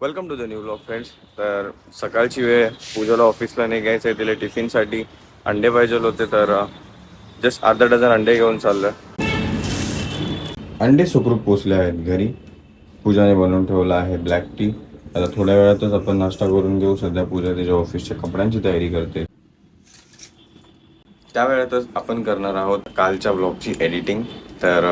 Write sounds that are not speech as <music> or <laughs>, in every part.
Welcome to the new blog friends तर सकाळची वेळ. पूजाला ऑफिसला नाही घ्यायचं आहे तिला टिफिनसाठी अंडे पाहिजे होते तर जस्ट अर्धा डझन अंडे घेऊन चाललं अंडे सुखरूप पोचले आहेत घरी. पूजाने बनवून ठेवलं आहे ब्लॅक टी आता थोड्या वेळातच आपण नाश्ता करून घेऊ. सध्या पूजा त्याच्या ऑफिसच्या कपड्यांची तयारी करते. त्या वेळातच आपण करणार आहोत कालच्या ब्लॉगची एडिटिंग तर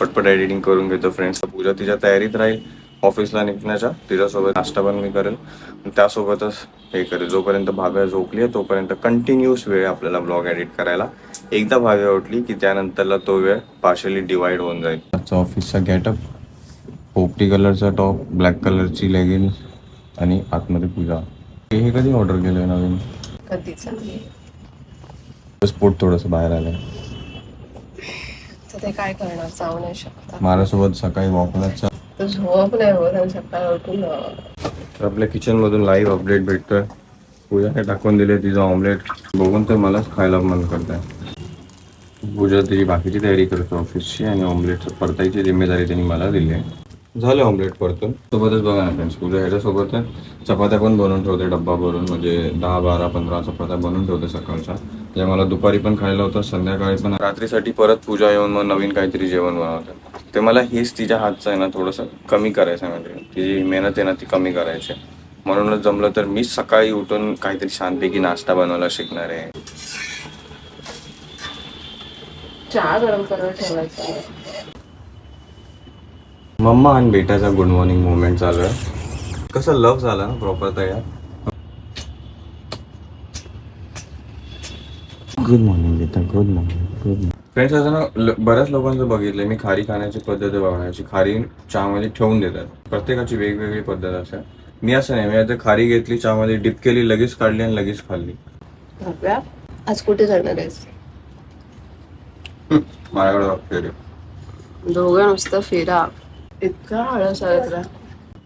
पटपट एडिटिंग करून घेतो फ्रेंड्स पूजा तिच्या तयारीत राहील. ऑफिसला निघण्याच्या तिच्यासोबत नाश्ता पण मी करेल. त्यासोबतच हे करेल. जोपर्यंत भाव्या झोपली आहे तोपर्यंत कंटिन्युअस वेळ आपल्याला ब्लॉग एडिट करायला. एकदा भाव्या उठली की त्यानंतरला तो वेळ पार्शली डिवाइड होऊन जाईल. आजचा ऑफिसचा गेटअप पोपटी कलरचा टॉप ब्लॅक कलरची लेगिन्स आणि आतमध्ये पूजा. हे हे कधी ऑर्डर केलं नवीन? स्पोर्ट थोडंसं बाहेर आलं तर ते काय करणार? जाऊ नाही शकतात माझ्यासोबत सकाळी वॉकला तर झोप नाही होत आणि सकाळी उठून तर आपल्या किचन मधून लाईव्ह अपडेट भेटतोय. पूजा हे टाकून दिले तिचं ऑमलेट बघून तर मलाच खायला मन करत आहे पूजा तिची बाकीची तयारी करतो ऑफिसची आणि ऑमलेट परतायची जिम्मेदारी त्यांनी मला दिली आहे. झालं ऑमलेट परतून. सोबतच बघा ना फ्रेंड्स पूजा ह्याच्यासोबत चपात्या पण बनवून ठेवते डब्बा भरून म्हणजे दहा बारा पंधरा चपात्या बनवून ठेवते सकाळच्या. जे मला दुपारी पण खायला होतं संध्याकाळी पण रात्रीसाठी परत पूजा येऊन मग नवीन काहीतरी जेवण बनवते. ते मला हेच तिच्या हातचं आहे ना थोडंसं कमी करायचं आहे म्हणजे. तिची मेहनत आहे ना ती कमी करायची. म्हणूनच जमलं तर मी सकाळी उठून काहीतरी शांतपैकी नाश्ता बनवायला शिकणार आहे. चहा गरम करायला ठेवायचा आहे. मम्मा आणि बेटाचा गुड मॉर्निंग मुवमेंट चालू आहे. कसं लव झाला ना प्रॉपर तयार? गुड मॉर्निंग बेटा good morning good morning friends असं ना ल- बऱ्याच लोकांचं बघितलंय मी खारी खाण्याची पद्धत बघण्याची खारी चहामध्ये ठेवून देतात. प्रत्येकाची वेगवेगळी पद्धत असते. मी असं नाही मी आता खारी घेतली चहामध्ये डिप केली लगेच काढली आणि लगेच खाल्ली. आज कुठे जाणार आहेस? <laughs> माझ्याकडे बघते रे. दोघं नुसतं फिरा. इतका आळस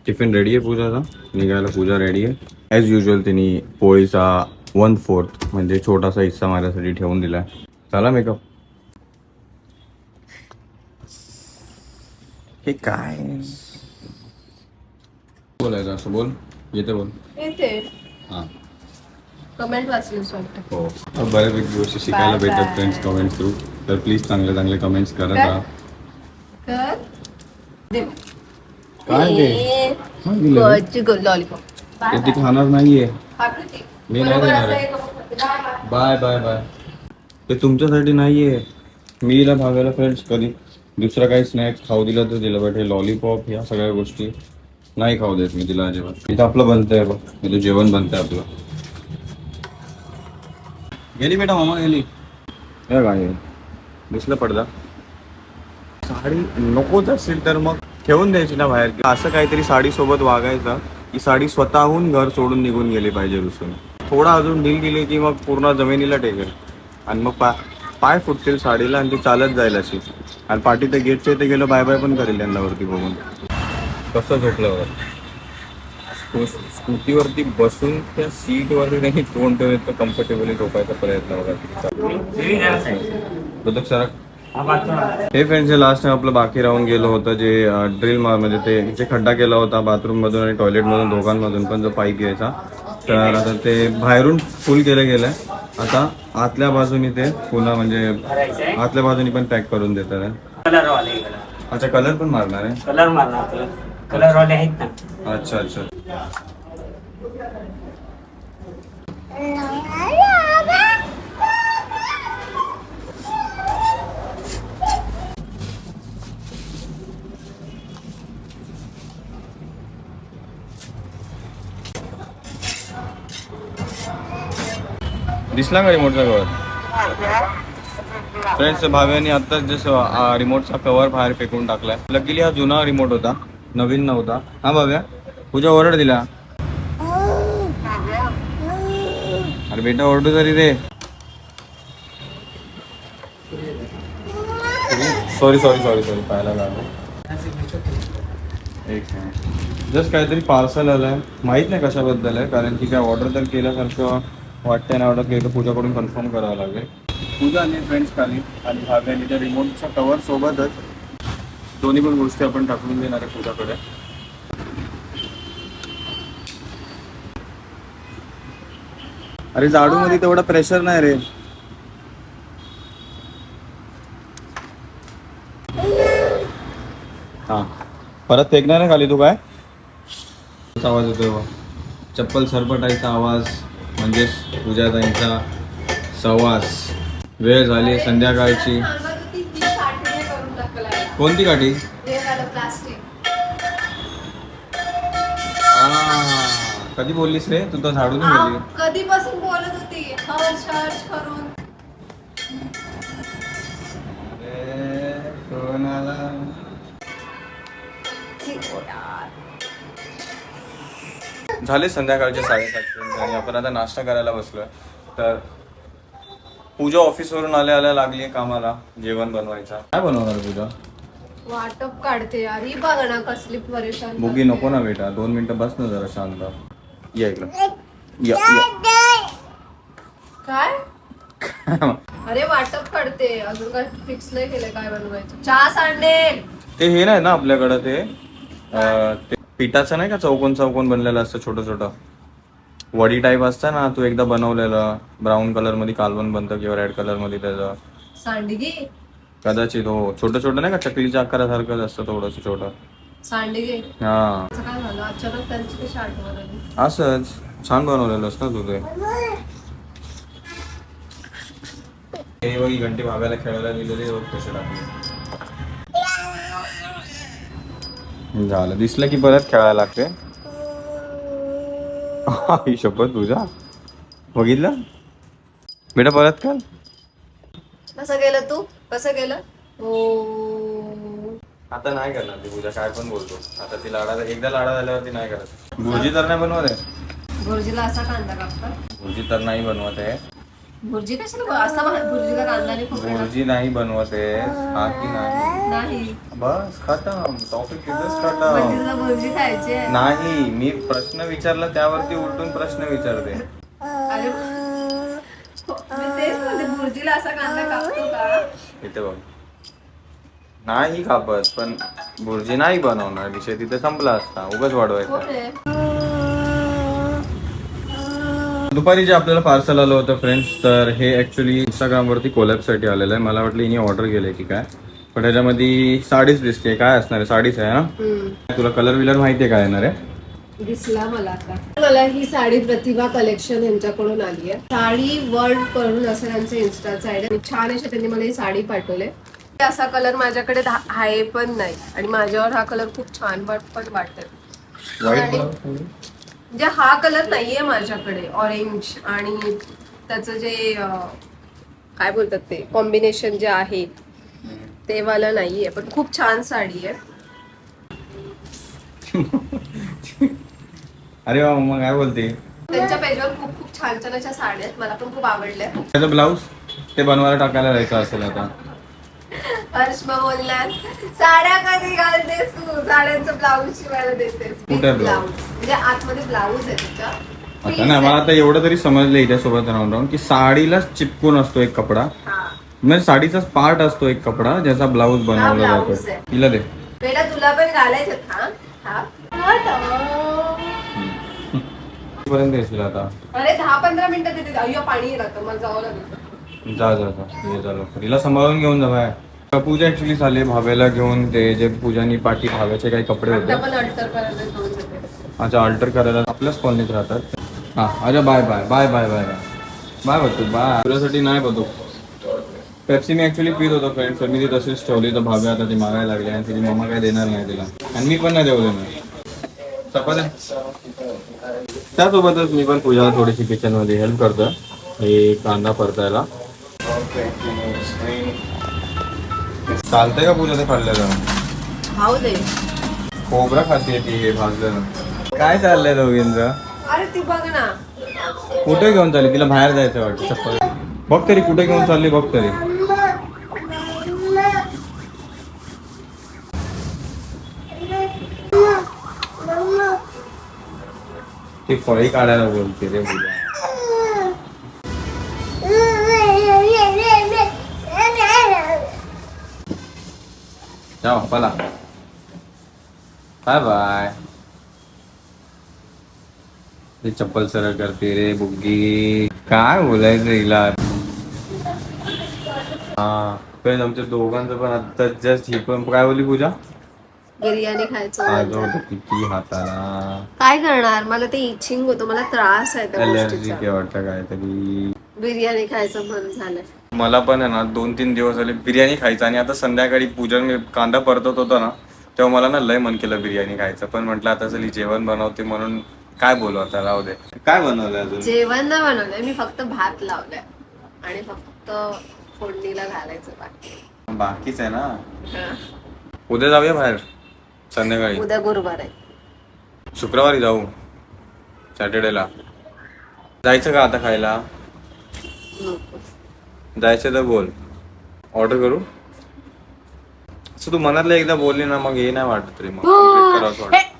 टिफिन रेडी आहे पूजाचा निघायला पूजा रेडी आहे. ॲज युजल तिने पोळीचा वन फोर्थ म्हणजे छोटासा हिस्सा माझ्यासाठी ठेवून दिलाय चला मेकअप हे काय? बोलायचं असं बोल. येते बोल. येते. हां. कमेंट वाचलीस वाटतं. हो. बऱ्यापैकी गोष्टी शिकायला Bye भेटतात bye. फ्रेंड्स कमेंट थ्रू तर प्लीज चांगले चांगले कमेंट्स करत राहा. कर. दे. काय ते दिलं? लॉलीपॉप ते ती खाणार नाहीये. खाते ती. मी नाही देणार आहे. Bye bye. बाय ते तुमच्यासाठी नाहीये. मी हिला भागायला फ्रेंड्स कधी? दुसरा काही स्नॅक्स खाऊ दिला तर दिलं बट हे लॉलीपॉप ह्या सगळ्या गोष्टी नाही खाऊ देत मी तिला अजिबात. इथं आपलं बनतंय बघ. इथं जेवण बनतंय आपलं. गेली बेटा मामा गेली. हे काय दिसलं पडदा. साडी नकोच असेल तर मग ठेवून द्यायची ना बाहेर. असं काहीतरी साडी सोबत वागायचं की साडी स्वतःहून घर सोडून निघून गेली पाहिजे रुसून थोडा अजून ढील गेली की मग पूर्ण जमिनीला टेकेल. आणि मग पा पाय फुटतील साडीला आणि ती चालत जाईल अशी. आणि पाठी ते गेटच्या इथे गेलो बाय बाय पण करेल यांना वरती बघून. कसं झोपलं स्कू- स्कूटीवरती बसून त्या सीटवरती त्यांनी तोंड ठेवून इतकं कम्फर्टेबली झोपायचा प्रयत्न बघा. हे फ्रेंड्स हे लास्ट टाइम आपलं बाकी राहून गेलं होतं जे ड्रिल म्हणजे ते जे खड्डा केला होता बाथरूम मधून आणि टॉयलेट मधून दोघांमधून पण जो पाईप यायचा. तर आता ते बाहेरून फुल केलं गेलंय. आता आतल्या बाजूनी ते पुन्हा म्हणजे आतल्या बाजूनी पण पॅक करून देतात. कलर वाले अच्छा कलर पण मारणार आहे. कलर मारणार कलर वाले आहेत ना. अच्छा अच्छा. दिसला का रिमोटचा कवर फ्रेंड्स भाव्याने आत्ताच जसं रिमोटचा कवर बाहेर फेकून टाकलाय. लगेली हा जुना रिमोट होता. नवीन नव्हता. हा भाव्या पूजा ओरड दिला. अरे बेटा ओरडू तरी रे सॉरी सॉरी सॉरी सॉरी पाहायला लागलो. एक जस्ट काहीतरी पार्सल आलंय. माहीत नाही कशाबद्दल आहे कारण की काय ऑर्डर तर केल्यासारखं वाटते ना एवढं एकदा पूजाकडून कन्फर्म करावं लागेल. पूजा आणि फ्रेंड्स खाली आणि भाव्याने त्या रिमोटच्या कवर सोबतच. दोन्ही पण गोष्टी आपण टाकून देणार आहे पूजाकडे. अरे झाडू मध्ये तेवढा प्रेशर नाही रे. हा. परत फेकणार आहे खाली तू काय? आवाज येतोय चप्पल सरपटायचा आवाज. म्हणजेच पूजाताईंचा सवास वेळ झाली संध्याकाळची. कोणती काठी? कधी बोललीस रे? तू तर झाडू नाही बोलली कधीपासून बोलत होती? झाले संध्याकाळचे साडेसात आणि आपण आता नाश्ता करायला बसलोय. तर पूजा ऑफिसवरून आल्या आल्या लागली कामाला जेवण बनवायचा. काय बनवणार पूजा? वाटप काढते यार. ही बघ ना कसली परेशान बुगी नको ना बेटा. दोन मिनिटं बस ना जरा शांत. या इकडं. या या. काय? अरे वाटप काढते. अजून काय फिक्स नाही केलंय काय बनवायचं. चहा सांडेल ते हे नाही ना आपल्याकडं ते अं, ते पिठाचं नाही का चौकोन चौकोन बनलेलं असतं छोटं छोटं? वडी टाईप असतं ना तू एकदा बनवलेलं. ब्राऊन कलरमध्ये कालवण बनतं किंवा रेड कलरमध्ये त्याचं. सांडगी? कदाचित हो. छोटं छोटं नाही का चकलीच्या आकारासारखंच असतं थोडंसं छोटं. सांडगी? हा. असं काय झालं? अचानक त्यांची कशी आठवण आली? असंच. छान बनवलेलंस ना तू ते. हे बघ, ही घंटी भाव्याला खेळायला दिलेली बघ कशी टाकली झालं. दिसलं की परत खेळायला लागते. ही शपथ तुझा बघितलं? बेटा परत कर कसं गेलं तू? कसं गेलं? हो. आता नाही करणार ती पूजा काय पण बोलतो. आता ती लाडा एकदा लाडा झाल्यावरती नाही करत. भुर्जी तर नाही बनवत आहे. भुर्जीला असा कांदा कापतात. भुर्जी तर नाही बनवत आहे. भुर्जी कशाला ब- असा भा- भुर्जीला कांदा नाही खोबरं भुर्जी नाही बनवत आहे हा की नाही? नाही. बस खतम टॉपिक तिथेच पण खतम तिला भुर्जी खायची आहे. नाही मी प्रश्न विचारला त्यावरती उलटून प्रश्न विचारते. अरे मी तेच म्हणते भुर्जीला असा कांदा कापतो का? इथे बघ. नाही कापत पण भुर्जी नाही बनवणार. विषय तिथे संपला असता. उगाच वाढवायचा. दुपारी जे आपल्याला पार्सल आलं होतं फ्रेंड्स तर हे ऍक्च्युली इंस्टाग्रामवरती कोलॅबसाठी आलेलं आहे. मला वाटलं हिने ऑर्डर केलंय की काय. पण त्याच्यामध्ये साडीच दिसते काय असणार आहे? साडीच आहे ना? हम्म. तुला कलर विलर माहिती आहे काय येणार आहे? दिसला मला आता. मला ही साडी प्रतिभा कलेक्शन यांच्याकडून आली आहे. साडी वर्ल्ड करून असं त्यांचं इन्स्टाचं आहे. आणि छान अशी त्यांनी मला ही साडी पाठवले असा कलर माझ्याकडे आहे पण नाही. आणि माझ्यावर हा कलर खूप छान वाटत म्हणजे हा कलर नाहीये माझ्याकडे ऑरेंज आणि त्याचं जे अं, काय बोलतात ते कॉम्बिनेशन जे आहे ते वाला नाहीये. पण खूप छान साडी आहे. <laughs> अरे वा मग काय बोलते? त्यांच्या पेजवर खूप खूप छान छान अशा साड्या आहेत. मला पण खूप आवडल्या. त्याचं ब्लाऊज ते बनवायला टाकायला जायचं असेल आता. हर्षमा बोलणार साड्या कधी घालतेस तू? साड्यांचं ब्लाऊज शिवायला देतेस. कुठे? ब्लाऊज म्हणजे आतमध्ये ब्लाऊज आहे आता मला. आता एवढं तरी समजलं हिच्यासोबत राहून राहून की साडीला चिपकून असतो एक कपडा. हा. म्हणजे साडीचाच पार्ट असतो एक कपडा ज्याचा ब्लाऊज बनवला blouse जातो आहे. तिला दे. बेटा तुला पण घालायचं हा हा. पर्यंत येशील आता? अरे दहा पंधरा मिनिटं अय्यो पाणी येईल आता मला जावं लागेल. जा जा जा. ये जा लवकर. हिला सांभाळून घेऊन जा बाय पूजा ऍक्च्युली झाले भावेला घेऊन ते जे पूजानी पाठी भाव्याचे काही कपडे होते. अच्छा अल्टर करायला आपल्याच कॉलनीत राहतात. हा अच्छा bye bye bye bye bye bye बघू बाय तुझ्यासाठी नाही बघू पेप्सी मी ऍक्च्युली पित होतो फ्रेंड्स तर मी ती तशीच ठेवली. तर भाव्या आता ती मागायला लागली आणि तिची मम्मा काय देणार नाही तिला. आणि मी पण नाही देऊ देणार. त्यासोबतच मी पण पूजाला थोडीशी किचनमध्ये हेल्प करतो हे कांदा परतायला. चालतंय का पूजा ते खाल्लेलं खाऊ दे. खोबरा खाते ती हे भाजलेलं. काय चाललंय दोघींचं? अरे ती बघ ना. कुठे घेऊन चालली? तिला बाहेर जायचं वाटतं चप्पल. बघ तरी कुठे घेऊन चालली बघ तरी. ती फळी काढायला बोलते रे पूजा. जाओ चला बाय बाय ते चप्पल सरळ करते रे बुग्गी काय बोलायचं हिला हा पण आमच्या दोघांचं पण आता जस्ट ही पण काय बोलली पूजा बिर्याणी खायचं किती हाताला. काय करणार? मला ते इच्छिंग होतं मला त्रास आहे त्या अलर्जी वाटतं काहीतरी बिर्याणी खायचं बंद झालंय. मला पण आहे ना दोन तीन दिवस झाले बिर्याणी खायचं आणि आता संध्याकाळी पूजन मी कांदा परतत होतो ना तेव्हा मला ना लय मन केलं बिर्याणी खायचं. पण म्हटलं आता चली जेवण बनवते म्हणून काय बोलू आता राहू दे. काय बनवलंय अजून? जेवण नाही बनवलंय मी फक्त भात लावलाय आणि फक्त फोडणीला घालायचं बाकी. बाकीच आहे ना? हा. उद्या जाऊया बाहेर संध्याकाळी. उद्या गुरुवार आहे. शुक्रवारी जाऊ सॅटर्डेला. जायचं का आता खायला? नको. जायचं तर बोल. ऑर्डर करू? असं तू मनातलं एकदा बोलली ना मग हे नाही वाटत रे मग complete करावंच वाटतं.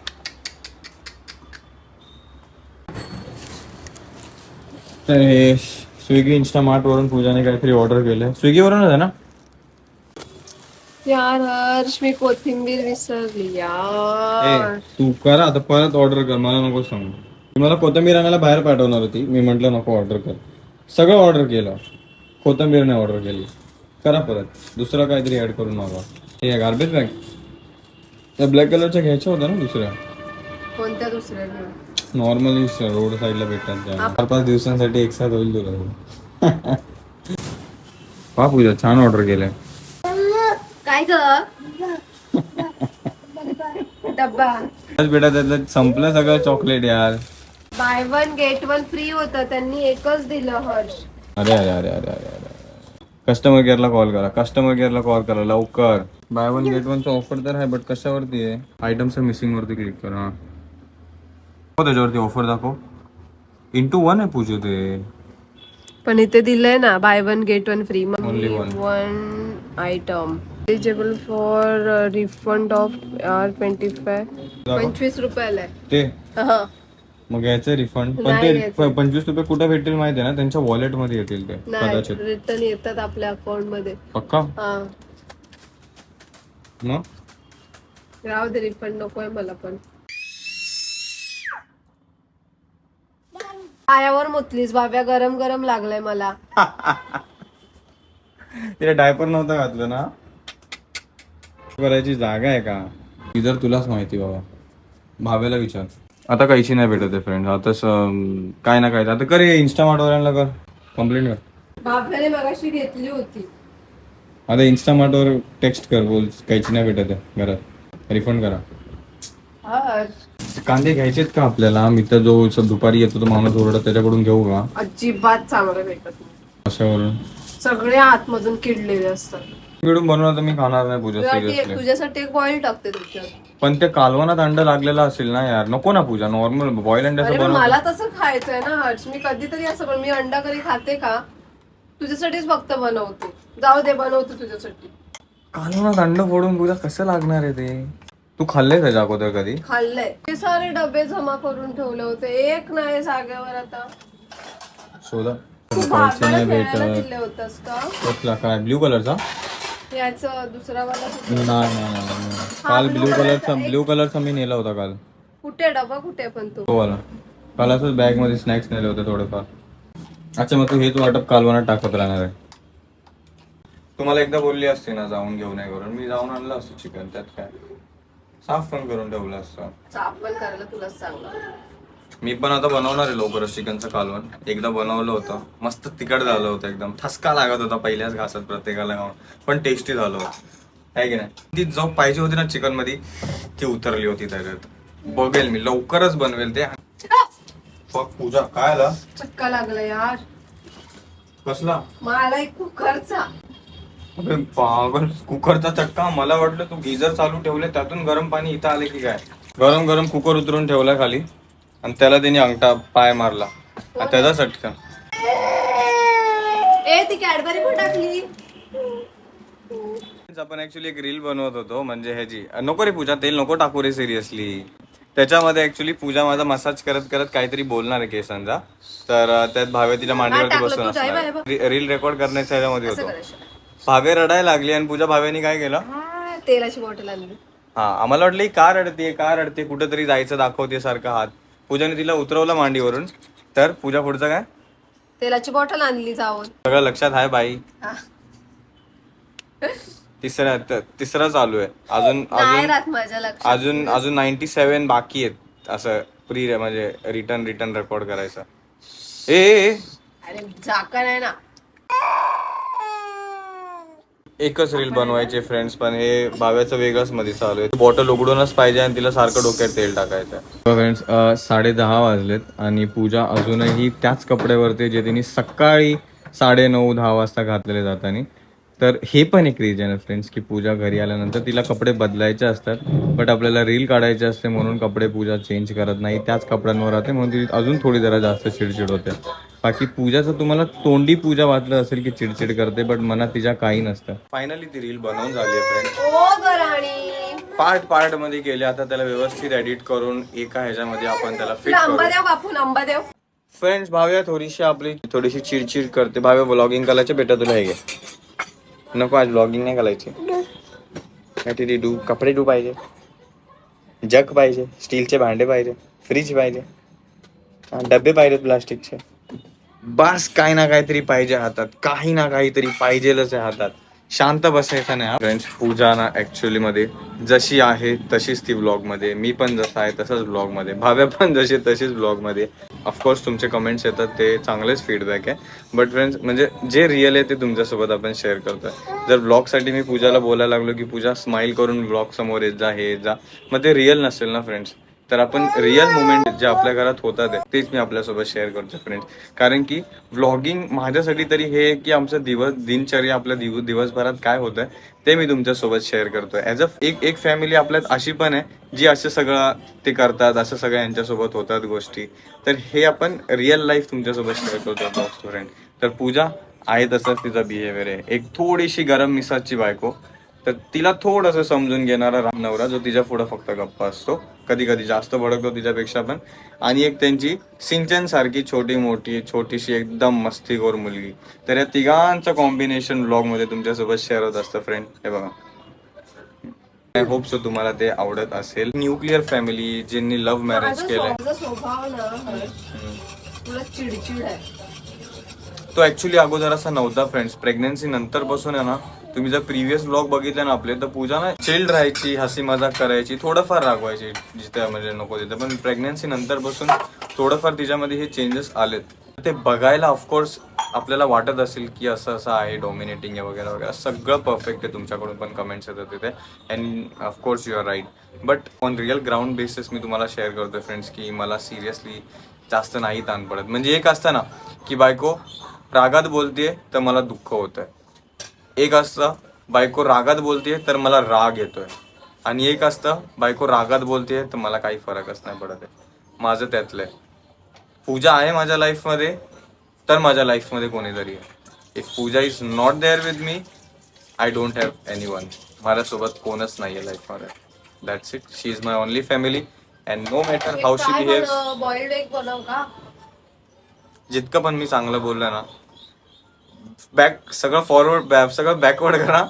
तर हे स्विगी इंस्टामार्ट वरून पूजाने काहीतरी ऑर्डर केलंय. स्विगीवरूनच आहे ना? यार हर्ष मी कोथिंबीर विसरली ए तू कर आता परत ऑर्डर कर मला नको सांगू. ती मला कोथिंबीर आणायला बाहेर पाठवणार होती. मी म्हंटल नको ऑर्डर कर. सगळं ऑर्डर केलं. कोथिंबीर नाही ऑर्डर केली. करा परत. दुसरं काहीतरी ऍड करून मागा हे गार्बेज बॅग त्या ब्लॅक कलरच्या घ्यायच्या होत्या ना दुसऱ्या? कोणत्या दुसऱ्या नॉर्मली रोड साईडला भेटतात त्या. चार पाच दिवसांसाठी एक साथ होईल तुला. <laughs> पा पूजा छान ऑर्डर केलंय. काय ग? डब्बा. आज बेटा त्यातलं संपलं सगळं चॉकलेट यार. Buy one get one free होतं. त्यांनी एकच दिलं हर्ष. अरे अरे अरे अरे अरे. कस्टमर केअरला कॉल करा. कस्टमर केअरला कॉल करा. लवकर. बाय वन गेट वनचा ऑफर तर आहे बट कशावरती आहे? आयटम्स मिसिंग वरती क्लिक करा. हो त्याच्यावरती ऑफर दाखव. इंटू वन आहे पूजे ते. पण इथे दिलंय ना buy one get one free one. One item eligible for refund off R twenty five पंचवीस रुपयाला आहे. ते. हा. मग घ्यायचं रिफंड पण नाही ते. प- पंचवीस रुपये कुठे भेटतील माहिती आहे ना? त्यांच्या वॉलेटमध्ये येतील ते नाही कदाचित. रिटर्न येतात आपल्या अकाउंटमध्ये. पक्का? हा. मग? राहू दे रिफंड नकोय मला पण. पायावर मुतलीस बाब्या गरम गरम लागलाय मला. <laughs> तिला डायपर नव्हतं घातलं ना? करायची जागा आहे का? जर तुलाच माहिती बाबा. भावेला विचार. आता काहीची नाही भेटत आहे फ्रेंड आता काय ना काय आता कर इन्स्टामार्ट वाल्यांना कर. कंप्लेंट कर. मगाशी घेतली होती. आता इन्स्टामार्ट वर टेक्स्ट कर बोल. काहीची नाही भेटत आहे घरात. रिफंड करा. कांदे घ्यायचेत का आपल्याला? मित्र जो स- दुपारी येतो तो माणूस ओरडा त्याच्याकडून घेऊ का? अजिबात चांगलं भेटत अशावरून सगळे आतमधून किडलेले असतात. मिळून बनवलं तर मी खाणार नाही पूजा तुझ्यासाठी सिरियसली तुझ्यासाठी एक बॉईल टाकते तुझ्यात. पण ते कालवनात अंड लागलेलं असेल ना यार नको ना पूजा नॉर्मल बॉईल अंड्याचं अरे पण बनव मला तसं खायचंय ना हर्ष. मी कधीतरी असं पण मी अंडा कधी खाते का? तुझ्यासाठीच फक्त बनवते. जाऊ दे बनवते तुझ्यासाठी. कालवनात अंड फोडून पूजा कसं लागणार आहे ते? तू खाल्ले त्याच्या अगोदर कधी? खाल्लंय. ते सारे डबे जमा करून ठेवले होते. एक नाही जागेवर आता. शोधा. तू पैसे बाबाला नाही खेळायला भेटत दिले होतस का? कसला? काय ब्ल्यू कलरचा? याचं दुसरा वाला कुठे? नाही नाही नाही, नाही काल ब्ल्यू कलरचा ब्ल्यू कलरचा मी नेला होता काल. कुठे डबा? कुठे पण तू? तो वाला. काल असंच बॅगमध्ये स्नॅक्स नेले होते थोडेफार. अच्छा मग तू हेच वाटप कालवनात टाकत राहणार आहे. तुम्हाला एकदा बोलली असते ना जाऊन घेऊन ये करून मी जाऊन आणलं असतं चिकन त्यात काय? साफ पण करून ठेवलं असतं. चाप पण करायला तुलाच चांगलं मी पण आता बनवणार आहे लवकरच चिकनचं कालवण. एकदा बनवलं होतं. मस्त तिखट झालं होतं एकदम. ठसका लागत होता पहिल्याच घासात प्रत्येकाला खाऊन. पण टेस्टी झालं होतं. आहे की नाही? ती जो पाहिजे होती ना चिकनमध्ये ती उतरली होती त्याच्यात बघेल मी. लवकरच बनवेल ते. पूजा काय आला? चक्का लागला यार. कसला? मला एक कुकरचा. पागल. कुकरचा चटका मला वाटलं तू गिझर चालू ठेवले त्यातून गरम पाणी इथं आले की काय? गरम गरम कुकर उतरून ठेवला खाली. आणि त्याला त्याने अंगठा पाय मारला. आणि त्याचा चटका ए ती कॅडबरी पण टाकली? आपण ऍक्च्युली एक रील बनवत होतो म्हणजे ह्याची. नको रे पूजा तेल नको टाकू रे सिरियसली त्याच्यामध्ये ऍक्च्युली पूजा माझा मसाज करत करत काहीतरी बोलणार आहे केसांचा. तर त्यात भावे तिला मांडीवरती बसून असणार. रील रेकॉर्ड करण्याच्या ह्याच्यामध्ये होतो. भावे रडायला लागली आणि पूजा भावेनी काय केलं? तेलाची बॉटल आणली. हा आम्हाला वाटलं ही का रडते का रडते कुठेतरी जायचं दाखवते सारखा हात. पूजाने तिला उतरवलं मांडीवरून. तर पूजा पुढचं काय? तेलाची बॉटल आणली जाऊन. सगळं लक्षात आहे बाई. तिसरा त- तिसरा चालू आहे. अजून नाही अजून राहत माझ्या लक्षात. अजून अजून नाईन्टी सेवन बाकी आहेत. असं प्री म्हणजे रिटर्न रिटर्न रेकॉर्ड करायचं. ए, ए ए, अरे ना. एकच रील बनवायचे फ्रेंड्स पण हे भाव्याचं वेगळंच मध्ये चालू आहे. बॉटल उघडूनच पाहिजे आणि तिला सारखं डोक्यात तेल टाकायचं फ्रेंड्स साडे दहा वाजलेत आणि पूजा अजूनही त्याच कपड्यावरती जे तिने सकाळी साडे नऊ दहा वाजता घातलेले जातानी. तर हे पण एक रिजन आहे फ्रेंड्स की पूजा घरी आल्यानंतर तिला कपडे बदलायचे असतात बट आपल्याला रील काढायचे असते म्हणून कपडे पूजा चेंज करत नाही त्याच कपड्यांवर राहते म्हणून ती अजून थोडी जरा जास्त चिडचिड होते. बाकी पूजाचं तुम्हाला तोंडी पूजा वाचलं असेल की चिडचिड करते बट मनात तिच्या काही नसतं. फायनली ती रील बनवून झाली आहे पार्ट पार्टमध्ये केले आता त्याला व्यवस्थित एडिट करून एका ह्याच्यामध्ये आपण त्याला फिट करू. फ्रेंड्स भाव्या थोडीशी आपली थोडीशी चिडचिड करते. भाव्या ब्लॉगिंग करायचे बेटा तुला हे घे. नको आज ब्लॉगिंग नाही करायची. काहीतरी डू कपडे डू पाहिजे. जग पाहिजे स्टीलचे भांडे पाहिजे फ्रीज पाहिजे. डबे पाहिजेत प्लास्टिकचे बस काही ना काहीतरी पाहिजे हातात. काही ना काहीतरी पाहिजेलच आहे हातात. शांत बसायचं नाही फ्रेंड्स पूजा ना ऍक्च्युअली मध्ये जशी आहे तशीच ती ब्लॉगमध्ये मी पण जसा आहे तसंच ब्लॉगमध्ये भाव्या पण जशी तशीच ब्लॉगमध्ये ऑफकोर्स तुमचे कमेंट्स येतात ते चांगलेच फीडबॅक आहे. बट फ्रेंड्स म्हणजे जे रिअल आहे ते तुमच्यासोबत आपण शेअर करतोय. जर ब्लॉगसाठी मी पूजाला बोलायला लागलो की पूजा स्माइल करून ब्लॉग समोर येत जा हे येत जा. मग ते रिअल नसेल ना फ्रेंड्स तर आपण रिअल मुमेंट जे आपल्या घरात होतात तेच मी आपल्यासोबत शेअर करतो फ्रेंड्स कारण की व्लॉगिंग माझ्यासाठी तरी हे की आमचं दिवस दिनचर्या आपल्या दिव दिवसभरात काय होतं ते मी तुमच्यासोबत शेअर करतोय. ॲज अ एक एक फॅमिली आपल्यात अशी पण आहे जी असं सगळं ते करतात असं सगळं यांच्यासोबत होतात गोष्टी. तर हे आपण रिअल लाईफ तुमच्यासोबत शेअर करतो ब्लॉग्स फ्रेंड तर पूजा आहे तसंच तिचा बिहेवियर आहे. एक थोडीशी गरम मिसाची बायको तर तिला थोडंसं समजून घेणारा रा- नवरा जो तिच्या पुढं फक्त गप्पा असतो. कधी कधी जास्त भडकतो तिच्यापेक्षा पण. आणि एक त्यांची सिंचन सारखी छोटी मोठी छोटीशी एकदम मस्तीखोर मुलगी. तर या तिघांचं कॉम्बिनेशन ब्लॉगमध्ये तुमच्यासोबत शेअर होत असतं फ्रेंड हे बघा. आय होप सो तुम्हाला ते आवडत असेल. न्यूक्लिअर फॅमिली ज्यांनी लव्ह मॅरेज केलंय. तो ऍक्च्युली अगोदर असा नव्हता फ्रेंड्स प्रेग्नन्सी नंतर पासून आहे ना तुम्ही जर प्रिव्हियस ब्लॉग बघितले ना आपले तर पूजा ना चिल्ड राहायची हसी मजाक करायची थोडंफार रागवायची जिथे म्हणजे नको तिथे. पण प्रेग्नन्सी नंतर बसून थोडंफार तिच्यामध्ये हे चेंजेस आलेत. ते बघायला ऑफकोर्स आपल्याला वाटत असेल की असं असं आहे डॉमिनेटिंग आहे वगैरे वगैरे. सगळं परफेक्ट आहे तुमच्याकडून पण कमेंट्स येतात तिथे. And of course you are right but on real ground basis मी तुम्हाला शेअर करतोय फ्रेंड्स की मला सिरियसली जास्त नाही ताण पडत. म्हणजे एक असतं ना की बायको रागात बोलतेय तर मला दुःख होतं आहे एक असतं बायको रागात बोलतेय तर मला राग येतोय. आणि एक असतं बायको रागात बोलतेय तर मला काही फरकच नाही पडत आहे. माझं त्यातलं आहे. पूजा आहे माझ्या लाईफमध्ये तर माझ्या लाईफमध्ये कोणीतरी आहे. If Pooja is not there with me I don't have anyone माझ्यासोबत कोणच नाही आहे लाईफमध्ये that's it she is my only family and no matter how she behaves boiled egg बनव का? जितकं पण मी चांगलं बोललं ना बॅक सगळं फॉरवर्ड सगळं बॅकवर्ड करा.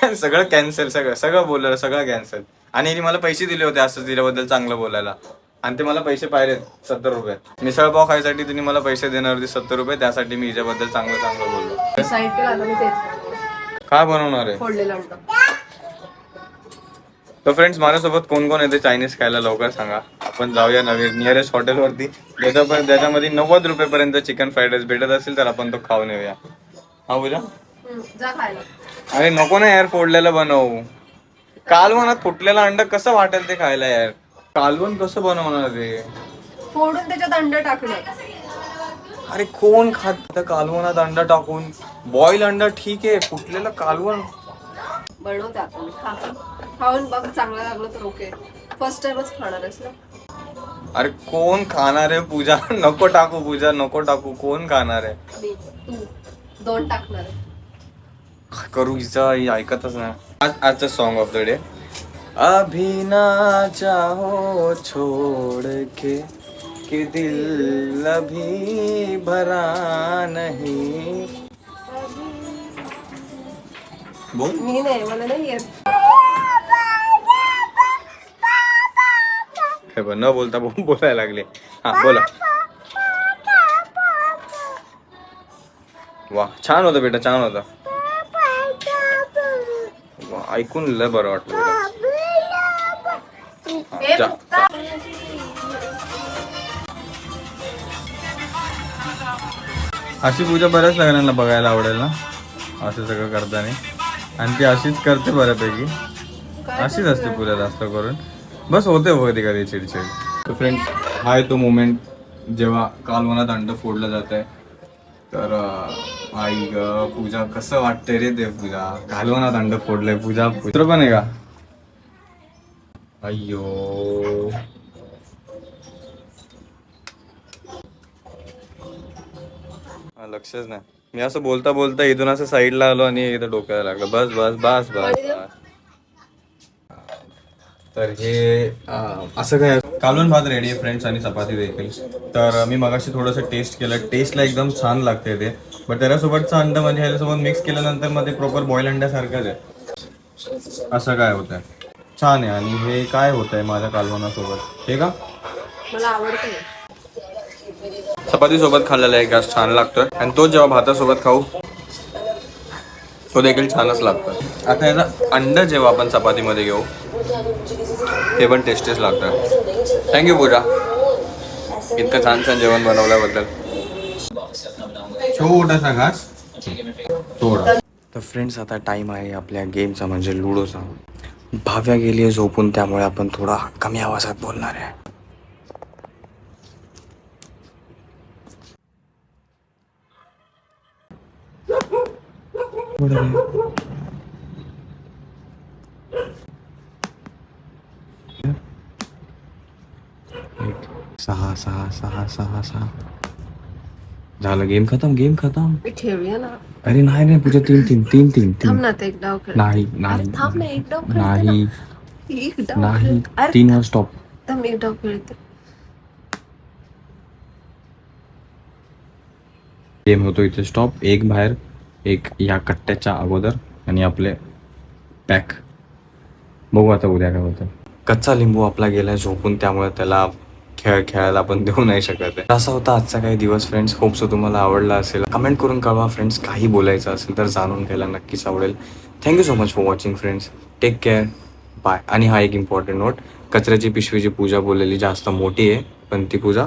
<laughs> सगळं कॅन्सल सगळं सगळं बोललेलं सगळं कॅन्सल आणि हिने मला पैसे दिले होते असं तिच्याबद्दल चांगलं बोलायला. आणि ते मला पैसे पाहिलेत सत्तर रुपये. मिसळ पाव खायसाठी तिने मला पैसे देणार होते सत्तर रुपये त्यासाठी मी हिच्याबद्दल चांगलं चांगलं बोललो. काय बनवणार आहे? तर फ्रेंड्स माझ्यासोबत कोण कोण येते चायनीज खायला लवकर सांगा. आपण जाऊया नवीन नियरेस्ट हॉटेलवरती ज्याच्यापर्यंत त्याच्यामध्ये नव्वद रुपयेपर्यंत चिकन फ्राईड राईस भेटत असेल तर आपण तो खाऊन येऊया. हा पूजा अरे नको ना यार फोडलेलं बनवू. कालवनात फुटलेलं अंड कसं वाटेल ते खायला यार? कालवण कसं बनवणार रे फोडून त्याच्यात अंड टाकलं. अरे कोण खात कालवनात अंडा टाकून? बॉईल अंडा ठीक आहे फुटलेलं कालवण. बनवते खा. खाऊन बघ चांगलं लागलं तर ओके. फर्स्ट टाइमच खाणार आहेस ना? अरे कोण खाणार आहे पूजा? <laughs> नको टाकू पूजा नको टाकू. कोण खाणार आहे? मी तू. दोन टाकणार. आहे करू हिचं ही ऐकतच नाही. आज आजचं सॉन्ग ऑफ द डे अभी ना चाहो छोड़ के कि दिल अभी भरा नहीं. बोल. मी नाही मला नाही येत. बरं, न बोलता बो- बोलायला लागले. हा बोला. वा छान होतं बेटा छान होतं. वा, ऐकून लय बरं वाटलं बेटा. जा. अशी पूजा बऱ्याच लग्नांना बघायला आवडेल ना? असं सगळं करताना. आणि ती अशीच करते बऱ्यापैकी. अशीच असते पूजा. जास्त करून. बस होते कधी कधी चिडचिड. तर फ्रेंड्स हा आहे तो मोमेंट जेव्हा कालवनात अंड फोडलं जात आहे तर अं, आई ग पूजा कसं वाटतंय रे ते पूजा कालवनात अंड फोडलंय पूजा पुत्र पण आहे का? अय्यो. लक्षच नाही. मी असं बोलता बोलता इथून असं साईडला आलो आणि इथं डोक्याला लागलं. बस बस बस बस तर हे असं काय? कालवण भात रेडी आहे फ्रेंड्स आणि चपाती देखील. तर मी मगाशी थोडंसं टेस्ट केलं. टेस्टला एकदम छान लागते ते. बट त्याच्यासोबतचं अंड म्हणजे ह्याच्यासोबत मिक्स केल्यानंतरमध्ये प्रॉपर बॉईल अंड्यासारखंच आहे. असं काय होत आहे छान आहे. आणि हे काय होत आहे माझ्या कालवणासोबत हे का? मला आवडतं चपाती सोबत खाल्लेला एक घास छान लागतोय. आणि तो जेव्हा भातासोबत खाऊ तो देखील छानच लागतो आता याचा अंड जेव्हा आपण चपातीमध्ये घेऊ ते पण टेस्टीच लागतं थँक्यू पूजा. इतकं छान छान जेवण बनवल्याबद्दल. छोटासा घास. थोडा तर फ्रेंड्स आता टाइम आहे आपल्या गेमचा म्हणजे लुडोचा. भाव्या गेली आहे झोपून त्यामुळे आपण थोडा कमी आवाजात बोलणार आहे. एक सहा सहा सहा सहा सहा. झालं गेम खतम गेम खतम. ठेवूया ना. अरे नाही नाही पूजा तीन तीन तीन तीन थांब तीन ना ते एक डाव खेळ नाही अरे नाही. थांब ना एक डाव खेळते नाही. ना. एक डाव नाही. अरे तीन वर स्टॉप थांब एक डाव खेळते. गेम होतो इथे स्टॉप एक बाहेर एक या कट्ट्याच्या अगोदर आणि आपले पॅक बघू आता उद्या काय होतं. कच्चा लिंबू आपला गेलाय झोपून त्यामुळे त्याला खेळ खेळायला आपण <laughs> देऊ नाही शकत आहे. असा होता आजचा काही दिवस फ्रेंड्स होप्स तुम्हाला आवडला असेल. कमेंट करून कळवा फ्रेंड्स काही बोलायचं असेल तर जाणून घ्यायला नक्कीच आवडेल. Thank you so much for watching friends take care bye आणि हा एक इम्पॉर्टंट नोट कचऱ्याची पिशवीची पूजा बोललेली जास्त मोठी आहे पण ती पूजा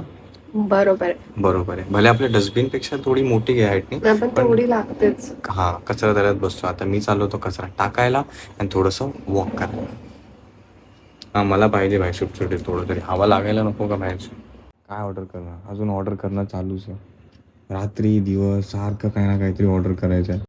बरोबर आहे. बरोबर आहे. भले आपल्या डस्टबिनपेक्षा थोडी मोठी आहे हाईटनी लागतेच. हा कचरा दऱ्यात बसतो. आता मी चालवतो कचरा टाकायला आणि थोडंसं वॉक करायला. हा मला पाहिजे बाहेर सुटसुटीत थोडं तरी. हवा लागायला नको का बाहेरची? काय ऑर्डर करणार? अजून ऑर्डर करणं चालूच आहे. रात्री दिवस सारखं काही ना काहीतरी ऑर्डर करायचं आहे.